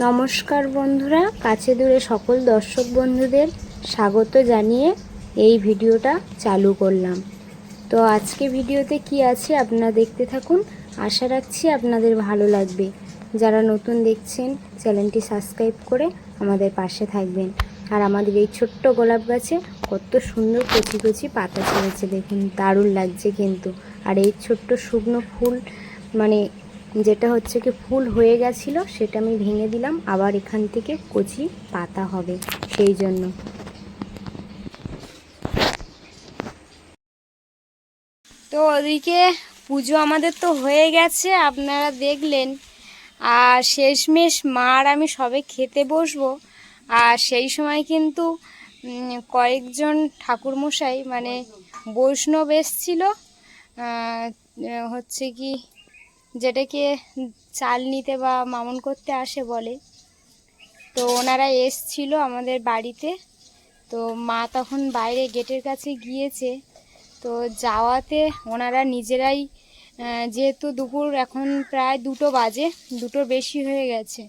নমস্কার বন্ধুরা, কাছে দূরে সকল দর্শক বন্ধুদের স্বাগত জানিয়ে এই ভিডিওটা চালু করলাম। তো আজকে ভিডিওতে কি আছে আপনারা দেখতে থাকুন। আশা রাখছি আপনাদের ভালো লাগবে। যারা নতুন দেখছেন, চ্যানেলটি সাবস্ক্রাইব করে আমাদের পাশে থাকবেন। আর আমাদের এই ছোট্ট গোলাপ গাছে কত সুন্দর কচি কচি পাতা ছেড়েছে দেখুন, দারুণ লাগছে কিন্তু। আর এই ছোট্ট শুকনো ফুল মানে যেটা হচ্ছে কি ফুল হয়ে গেছিল, সেটা আমি ভেঙে দিলাম, আবার এখান থেকে কচি পাতা হবে, সেই জন্য। তো ওদিকে পুজো আমাদের তো হয়ে গেছে, আপনারা দেখলেন। আর শেষমেশ মা আর আমি সবে খেতে বসবো। আর সেই সময় কিন্তু কয়েকজন ঠাকুরমশাই মানে বৈষ্ণব এসছিল হচ্ছে কি যেটাকে চাল নিতে বা মামন করতে আসে বলে। তো ওনারা এসছিল আমাদের বাড়িতে। তো মা তখন বাইরে গেটের কাছে গিয়েছে। তো যাওয়াতে ওনারা নিজেরাই যেহেতু দুপুর এখন প্রায় দুটো বাজে দুটোর বেশি হয়ে গেছে।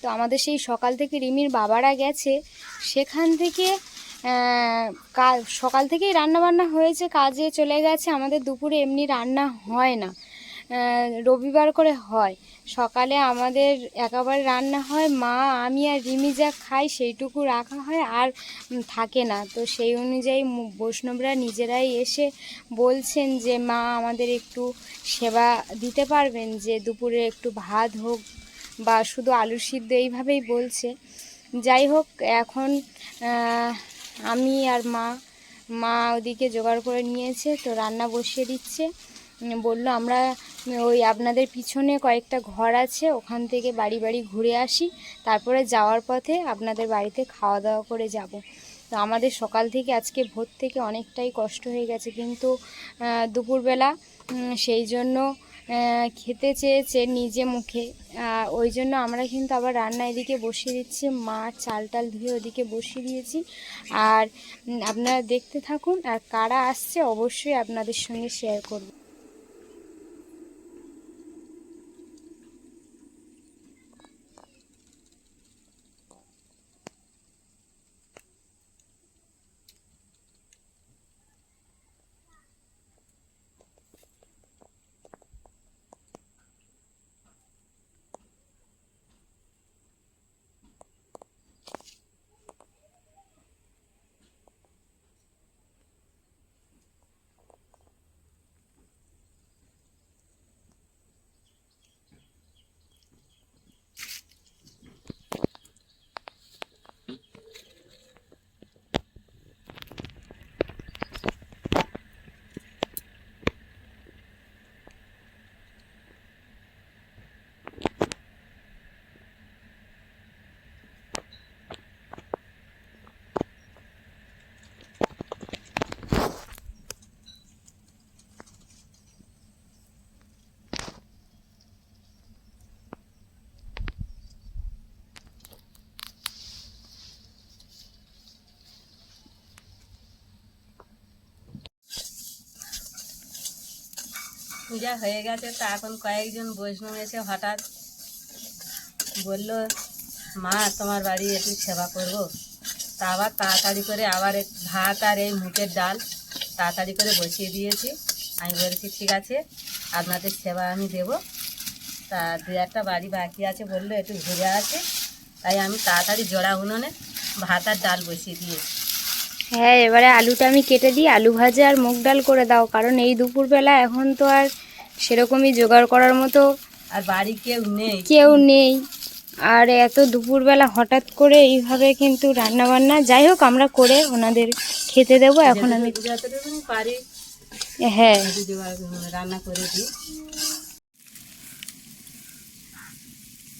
তো আমাদের সেই সকাল থেকে রিমির বাবারা গেছে। সেখান থেকে সকাল থেকেই রান্না বান্না হয়েছে, কাজে চলে গেছে। আমাদের দুপুরে এমনি রান্না হয় না। রবিবার করে হয়। সকালে আমাদের একেবারে রান্না হয়, মা, আমি আর রিমি যা খাই সেইটুকু রাখা হয় আর থাকে না। তো সেই অনুযায়ী বৈষ্ণবরা নিজেরাই এসে বলছেন যে, মা, আমাদের একটু সেবা দিতে পারবেন যে, দুপুরে একটু ভাত হোক বা শুধু আলু সিদ্ধ, এইভাবেই বলছে। যাই হোক, এখন আমি আর মা মা ওদিকে জোগাড় করে নিয়েছে, তো রান্না বসিয়ে দিচ্ছে। বলল, আমরা, ওই আপনাদের পিছনে কয়েকটা ঘর আছে, ওখান থেকে বাড়ি বাড়ি ঘুরে আসি। তারপরে যাওয়ার পথে আপনাদের বাড়িতে খাওয়া দাওয়া করে যাব। তো আমাদের সকাল থেকে আজকে ভোর থেকে অনেকটাই কষ্ট হয়ে গেছে। কিন্তু দুপুরবেলা সেই জন্য খেতে চেয়েছে নিজে মুখে। ওই জন্য আমরা কিন্তু আবার রান্না এদিকে বসিয়ে দিচ্ছি। মা চাল টাল ধুয়ে ওদিকে বসিয়ে দিয়েছি। আর আপনারা দেখতে থাকুন, আর কারা আসছে অবশ্যই আপনাদের সঙ্গে শেয়ার করব। পূজা হয়ে গেছে, তা এখন কয়েকজন বৈষ্ণব এসে হঠাৎ বলল, মা, তোমার বাড়ি একটু সেবা করব। তা আবার তাড়াতাড়ি করে আবার ভাত আর এই মুখের ডাল তাড়াতাড়ি করে বসিয়ে দিয়েছি। আমি বলেছি, ঠিক আছে, আপনাদের সেবা আমি দেব। তা দু একটা বাড়ি বাকি আছে বলল, একটু ঘুরে আছে তাই আমি তাড়াতাড়ি জোড়া উনুনে ভাত আর ডাল বসিয়ে দিয়েছি। হ্যাঁ এবারে আলুটা আমি কেটে দিই, আলু ভাজা আর মুগ ডাল করে দাও, কারণ এই দুপুরবেলা এখন তো আর সেরকমই জোগাড় করার মতো আর বাড়ি কেউ নেই। কেউ নেই। আর এত দুপুরবেলা হঠাৎ করে এইভাবে কিন্তু রান্না বান্না যাই হোক আমরা করে ওনাদের খেতে দেবো এখন আমি পারি হ্যাঁ। রান্না করে দিই।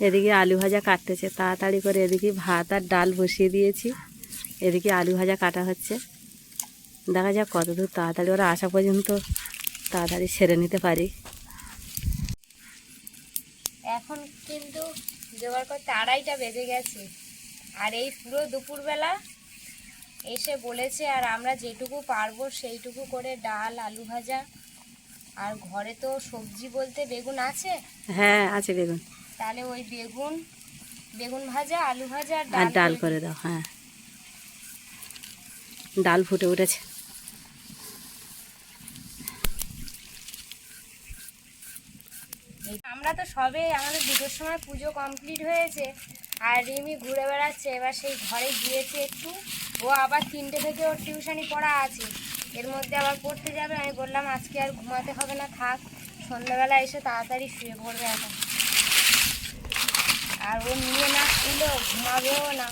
এদিকে আলু ভাজা কাটতেছে তাড়াতাড়ি করে এদিকে ভাত আর ডাল বসিয়ে দিয়েছি। এদিকে আলু ভাজা কাটা হচ্ছে। দেখা যাক কতদূর তাড়াতাড়ি ওরা আসা পর্যন্ত তাড়াতাড়ি সেরে নিতে পারি। এখন কিন্তু জোগাড় করতে আড়াইটা বেজে গেছে। আর এই পুরো দুপুরবেলা এসে বলেছে আর আমরা যেটুকু পারব সেইটুকু করে ডাল আলু ভাজা আর ঘরে তো সবজি বলতে বেগুন আছে? হ্যাঁ আছে বেগুন। তাহলে ওই বেগুন বেগুন ভাজা আলু ভাজা আর ডাল করে দাও হ্যাঁ। ডাল ফুটে উঠেছে। আমরা তো সবে আমাদের দুটোর সময় পুজো কমপ্লিট হয়েছে আর রিমি ঘুরে বেড়াচ্ছে এবার সেই ঘরে গিয়েছে একটু। ও আবার তিনটে থেকে ওর টিউশনি পড়া আছে। এর মধ্যে আবার পড়তে যাবে। আমি বললাম আজকে আর ঘুমাতে হবে না থাক। সন্ধ্যাবেলা এসে তাড়াতাড়ি শুয়ে পড়বে এখন। আর ও নিয়ে না শুলেও ঘুমাবেও না।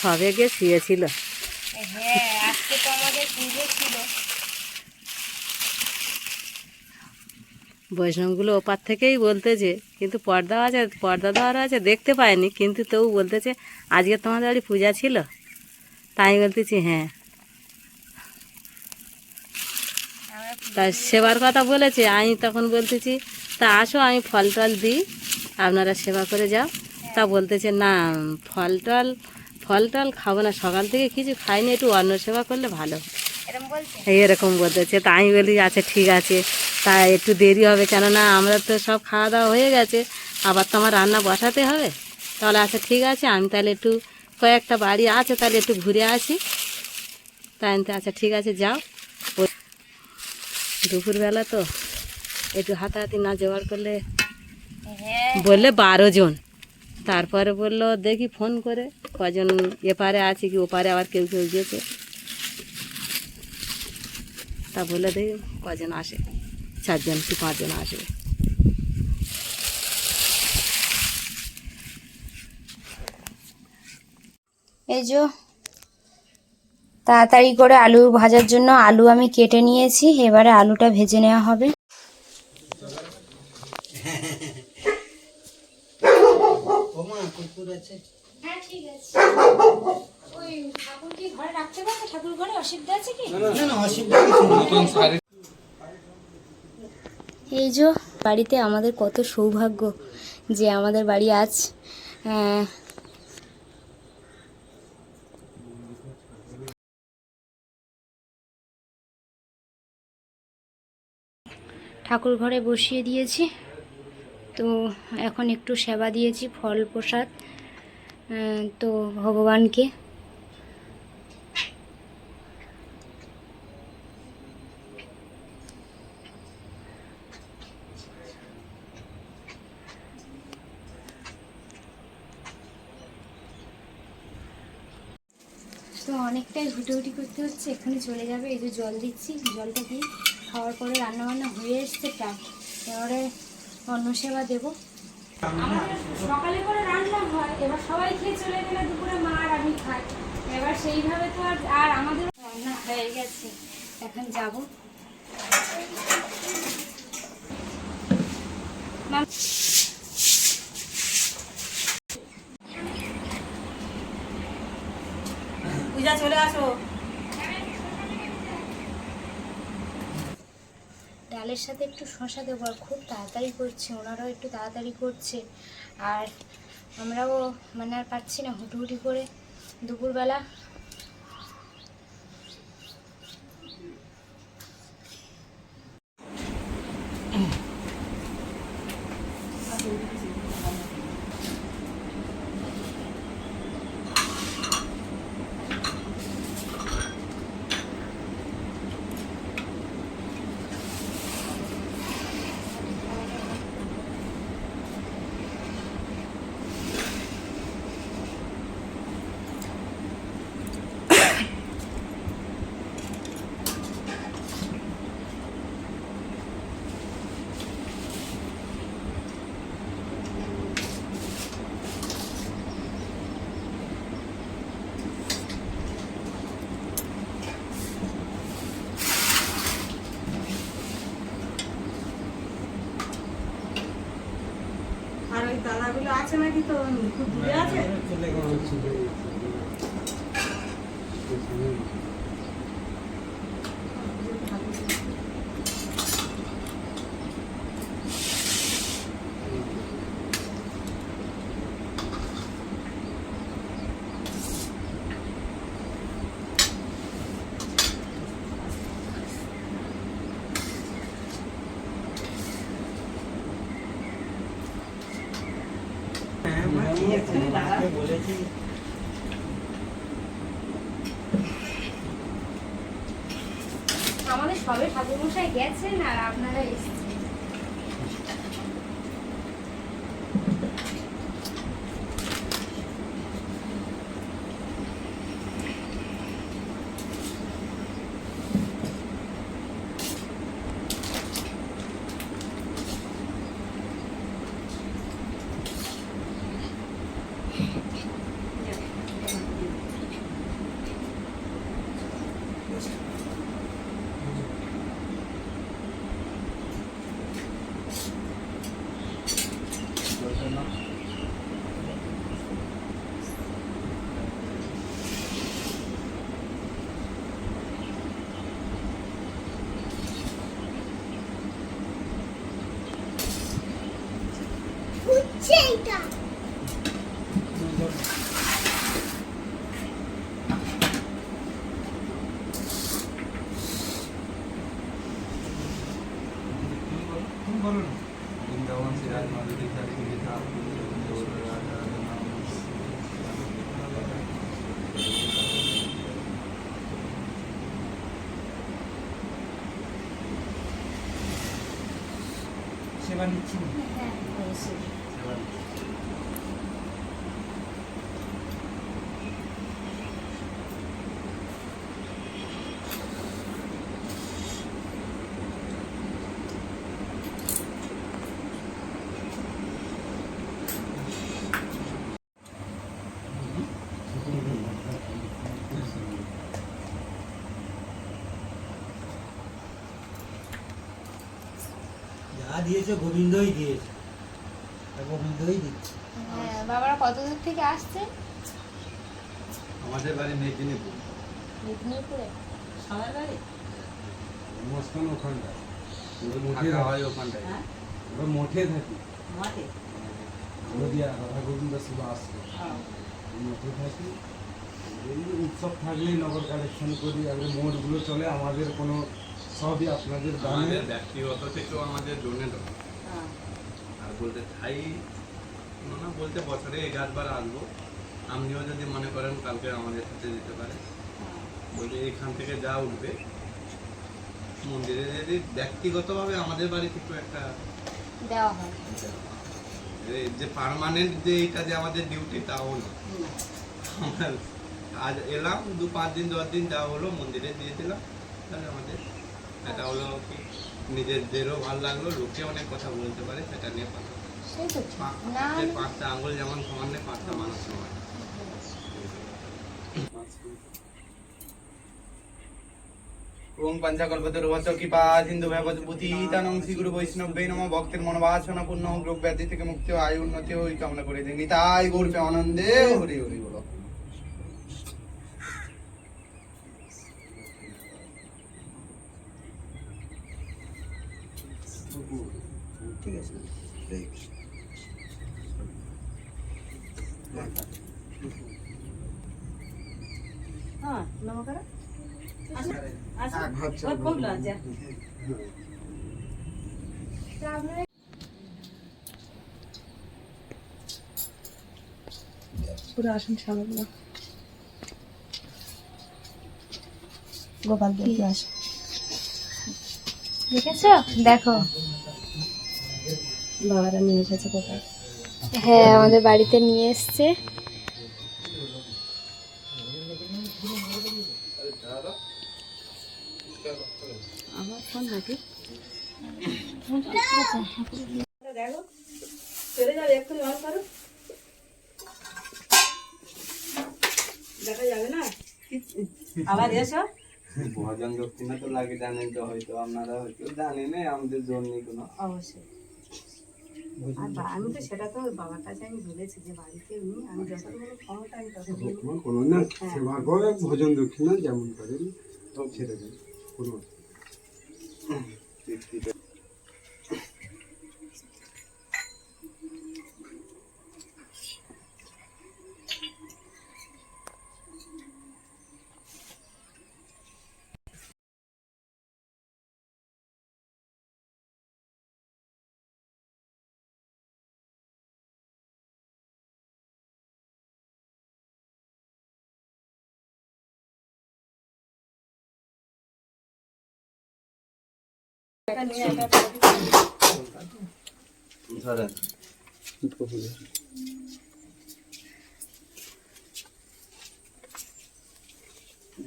সবে গিয়ে শুয়েছিল। হ্যাঁ আজকে তো আমাদের পুজো ছিল। বৈষ্ণবগুলো ওপার থেকেই বলতেছে কিন্তু পর্দা আছে পর্দা দেওয়ার আছে দেখতে পাইনি কিন্তু তবু বলতেছে আজকে তোমাদের বাড়ি পূজা ছিল? তাই বলতেছি হ্যাঁ। তা সেবার কথা বলেছে আমি তখন বলতেছি তা আসো আমি ফল টল দিই আপনারা সেবা করে যাও। তা বলতেছে না ফল টল ফল টল খাব না সকাল থেকে কিছু খাইনি একটু অন্ন সেবা করলে ভালো। এরকম বলতেছে তা আমি বলি আচ্ছা ঠিক আছে। তা একটু দেরি হবে কেননা আমরা তো সব খাওয়া দাওয়া হয়ে গেছে। আবার তো আমার রান্না বসাতে হবে। তাহলে আচ্ছা ঠিক আছে আমি তাহলে একটু কয়েকটা বাড়ি আছে তাহলে একটু ঘুরে আসি। তাই আমি আচ্ছা ঠিক আছে যাও। দুপুরবেলা তো একটু হাতাহাতি না জোগাড় করলে হ্যাঁ। বললে বারো জন। তারপরে বলল দেখি ফোন করে কজন এপারে আছে কি ওপারে আবার কেউ কেউ গেছে। তা বলে দেখি কজন আসে। চারজন কি পাঁচজন আসবে এই যে তাড়াতাড়ি করে আলু ভাজার জন্য আলু আমি কেটে নিয়েছি এবারে আলুটা ভেজে নেওয়া হবে। হ্যাঁ ঠিক আছে। ওই ঠাকুর কি ঘরে রাখতে পারবে? ঠাকুর ঘরে অসুবিধা আছে কি? এই যে বাড়িতে আমাদের কত সৌভাগ্য যে আমাদের বাড়ি আজ ঠাকুর ঘরে বসিয়ে দিয়েছি। তো এখন একটু সেবা দিয়েছি, ফল প্রসাদ তো ভগবানকে তো অনেকটাই হুটোহুটি করতে হচ্ছে এখানে চলে যাবে। এই যে জল দিচ্ছি জলটা দিয়ে খাওয়ার পরে রান্না বান্না হয়ে এসছে প্রায়। এবারে অন্ন সেবা দেবো। সকালে করে রান্না হয় এবার সবাই খেয়ে চলে গেলে দুপুরে মা আর আমি খাই। এবার সেইভাবে তো আর আর আমাদের রান্না হয়ে গেছে। এখন যাব। পূজা চলে আসো। ডালের সাথে একটু শশা দেবো আর খুব তাড়াতাড়ি করছে, ওনারাও একটু তাড়াতাড়ি করছে। আর আমরাও মানে আর পারছি না, হুটুহুটি করে দুপুরবেলা আর ওই তালাগুলো আছে নাকি তো খুব দূরে আছে? আমাদের সবে ঠাকুরমশাই গেছেন আর আপনারা এসেছেন। সেবা নিচ্ছি না। সেবা নিচ্ছি। যা দিয়েছে গোবিন্দই দিয়েছে। গোবিন্দই দিচ্ছে। হ্যাঁ বাবারা কত দূর থেকে আসছেন? আমাদের বাড়ি মেদিনীপুর। মেদিনীপুরে? সবার বাড়ি? মস্তান ওখানটায়। থাকা হয় ওখানটায়। হ্যাঁ? ওরা মঠে থাকি। মাঠে? নদিয়া রাধা গোবিন্দ শিবা আসছে। মঠে থাকি। এই উৎসব থাকলেই নগর কালেকশন করি। আর মোড়গুলো চলে আমাদের কোনো সবই আপনাদের আমাদের ব্যক্তিগত থেকেও আমাদের ডোনেট হয় হ্যাঁ। আর বলতে চাই না বলতে বছরে এগারবার আসব। আপনিও যদি মনে করেন কালকে আমাদের সাথে যেতে পারে। বলতে এখান থেকে যা উঠবে মন্দিরে যদি ব্যক্তিগতভাবে আমাদের বাড়ি থেকে একটা দেওয়া হয়। যে পার্মানেন্ট যে এটা যে আমাদের ডিউটি তাও না। আমরা আজ এলাম দু পাঁচ দিন দশ দিন যা হলো মন্দিরে দিয়ে দিলাম তাহলে আমাদের এটা হলো কি? নিজেদেরও ভালো লাগল লোকে অনেক কথা বলতে পারে সেটা নিয়ে কথা পাঁচটা আঙ্গুল যেমন সমান নেই পাঁচটা মানুষ সমান। ওং পঞ্চকল্পতরুভচ কৃপা সিন্ধু ভবত বুতিতানং শ্রী গুরু বৈষ্ণব নম। ভক্তের মনোবাসনা পূর্ণ রোগ ব্যাধি থেকে মুক্তি ও আয়ু উন্নতি ওই কামনা করে দিন তাই গৌরবে আনন্দে। হরি হরি বলো। ঠিক আছে। হ্যাঁ নমস্কার খুব লজ্জা পুরো আসন গোপাল দেখে আসো। দেখেছ? দেখো। বাবারা নিয়ে এসেছে গোপাল হ্যাঁ আমাদের বাড়িতে নিয়ে এসছে। আমার ফোন নাকি? দেখো চলে যাবে একটু অন করো। দেখা যাবে না? আবার এসো। ভজন দক্ষিণা তো লাগে জানেন তো হয়তো আপনারা হয়তো জানেন আমাদের জন্য কোনো অবশ্যই। আমি তো সেটা তো বাবার কাছে আমি বলেছি যে বাড়িতে উনি আমি যখন বলো ক্ষমতা আমি তখন বলব। কোনো না সেবা করে ভোজন দক্ষিণা যেমন করেন ছেড়ে দেন কোনো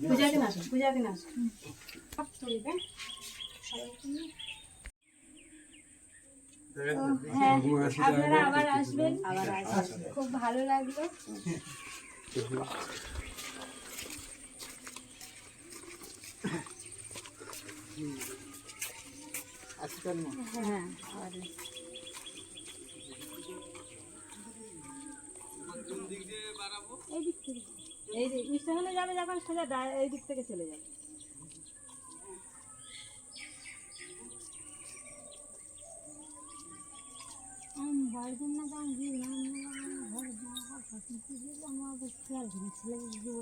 পূজা দিন আসো পূজা দিন আসো হ্যাঁ আপনারা আবার আসবেন আবার আসবেন খুব ভালো লাগল হ্যাঁ এই যে স্টেশনে যাবে যখন সোজা এই দিক থেকে চলে যাবে।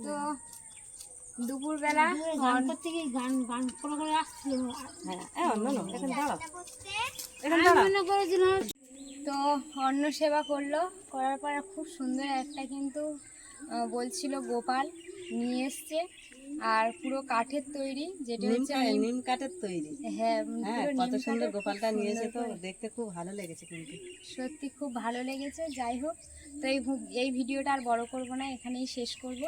তো দুপুরবেলা হ্যাঁ এ, অন্য না, এখানে দাঁড়াও। এখানে দাঁড়াও। তো অন্ন সেবা করল করার পর খুব সুন্দর একটা কিন্তু বলছিল গোপাল নিয়ে এসছে আর পুরো কাঠের তৈরি যেটা হচ্ছে নিম- কাঠের তৈরি। হ্যাঁ হ্যাঁ কত সুন্দর গোপালটা নিয়েছে তো দেখতে খুব ভালো লেগেছে কিন্তু। সত্যি খুব ভালো লেগেছে যাই হোক। তো এই এই ভিডিওটা আর বড় করব না এখানেই শেষ করব।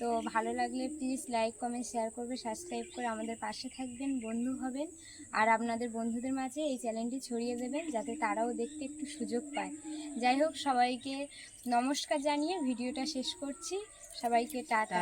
তো ভালো লাগলে প্লিজ লাইক কমেন্ট শেয়ার করবে সাবস্ক্রাইব করে আমাদের পাশে থাকবেন বন্ধু হবেন। আর আপনাদের বন্ধুদের মাঝে এই চ্যানেলটি ছড়িয়ে দেবেন যাতে তারাও দেখতে একটু সুযোগ পায়। যাই হোক সবাইকে নমস্কার জানিয়ে ভিডিওটা শেষ করছি। সবাইকে টাটা।